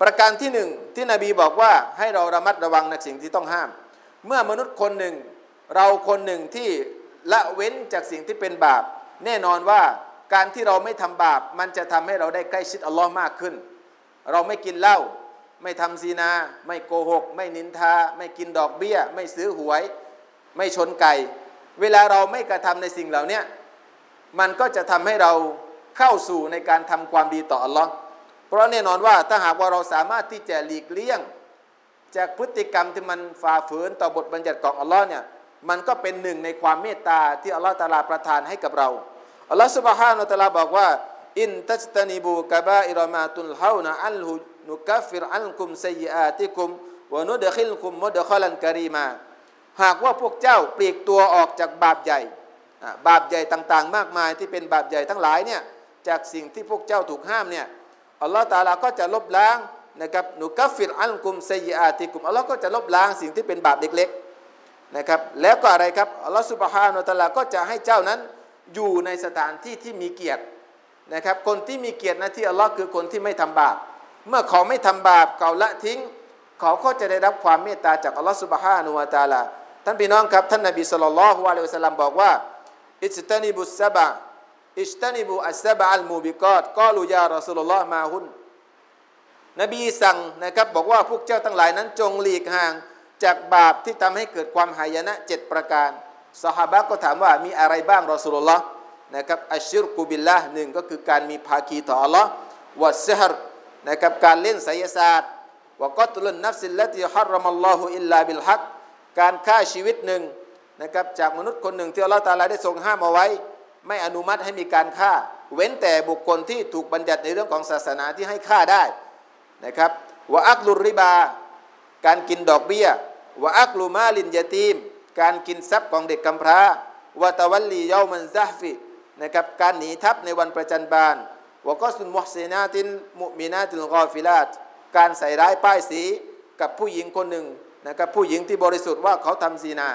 ประการที่หนึ่งที่นบีบอกว่าให้เราระมัดระวังในสิ่งที่ต้องห้าม เมื่อมนุษย์คนหนึ่ง เราคนหนึ่งที่ละเว้นจากสิ่งที่เป็นบาป แน่นอนว่าการที่เราไม่ทำบาป มันจะทำให้เราได้ใกล้ชิดอัลลอฮ์มากขึ้น เราไม่กินเหล้าไม่ทำซีนา ไม่โกหก ไม่นินทา ไม่กินดอกเบี้ย ไม่ซื้อหวย ไม่ชนไก่เวลาเราไม่กระทำในสิ่งเหล่านี้มันก็จะทำให้เราเข้าสู่ในการทำความดีต่ออัลลอฮ์ เพราะแน่นอนว่าถ้าหากว่าเราสามารถที่จะหลีกเลี่ยง จากพฤติกรรมที่มันฝ่าฝืนต่อบทบัญญัติของอัลลอฮ์เนี่ยมันก็เป็นหนึ่งในความเมตตาที่อัลลอฮ์ตาลาประทานให้กับเราอัลลอฮ์สุบฮานุตาลาบอกว่าอินทัชตานิบูกะบาอิรมาตุลฮาวนะอัลฮุนุกัฟิรอัลกุมไซยอาติกุมวนุดคิลคุมมุดะคอลันกะรีมาหากว่าพวกเจ้าปลีกตัวออกจากบาปใหญ่บาปใหญ่ต่างๆ มากมายที่เป็นบาปใหญ่ทั้งหลายเนี่ยจากสิ่งที่พวกเจ้าถูกห้ามเนี่ย อัลลอฮ์ตาลาก็จะลบล้างนะครับหนุกัฟฟิรอันกุมซัยาติกุมอัลลอฮ์ก็จะลบล้างสิ่งที่เป็นบาปเล็กๆนะครับแล้วก็อะไรครับอัลลอฮ์สุบฮานาตะลาก็จะให้เจ้านั้นอยู่ในสถานที่ที่มีเกียรตินะครับคนที่มีเกียรตินะที่อัลลอฮ์คือคนที่ไม่ทำบาปเมื่อเขาไม่ทำบาปเขาละทิ้ง เขาก็จะได้รับความเมตตาจากอัลลอฮ์สุบฮานุวาตาลาท่านพี่น้องครับท่านนบีสุลต่านละฮ์วะลัยฮิสลัมบอกว่าอิจตานิบุสซะบะ อิจตานิบุอัสซะบะอัลมูบิกอตกอลูยารอสุลลอฮ์มาฮุนนบีสั่งนะครับบอกว่าพวกเจ้าทั้งหลายนั้นจงหลีกห่างจากบาปที่ทำให้เกิดความหายนะเจ็ดประการสหบะก็ถามว่ามีอะไรบ้างรอสุลลอฮ์นะครับอัชชิรกุบิลละหนึ่งก็คือการมีภาคีต่ออัลลอฮ์วัสซฮรนะครับการเล่นไสยศาสตร์วกตุลนนัฟซิลละติฮารรมัลลอฮุอิลลาบิลฮักการฆ่าชีวิตหนึ่งนะครับจากมนุษย์คนหนึ่งที่อัลลอฮ์ตาลาได้ทรงห้ามเอาไว้ ไม่อนุมัติให้มีการฆ่า เว้นแต่บุคคลที่ถูกบัญญัติในเรื่องของศาสนาที่ให้ฆ่าได้นะครับวะอักลุริบา การกินดอกเบี้ยวะอักลุมาลินยาตีม การกินทรัพย์ของเด็กกำพร้าวะตะวัลลีเยามันซะฮฟินะครับการหนีทัพในวันประจันบานวะกอสุนมุฮซีนาตินมุมินาติลกอฟิลาตการใส่ร้ายป้ายสีกับผู้หญิงคนหนึ่งนะครับผู้หญิงที่บริสุทธิ์ว่าเขาทำซีนา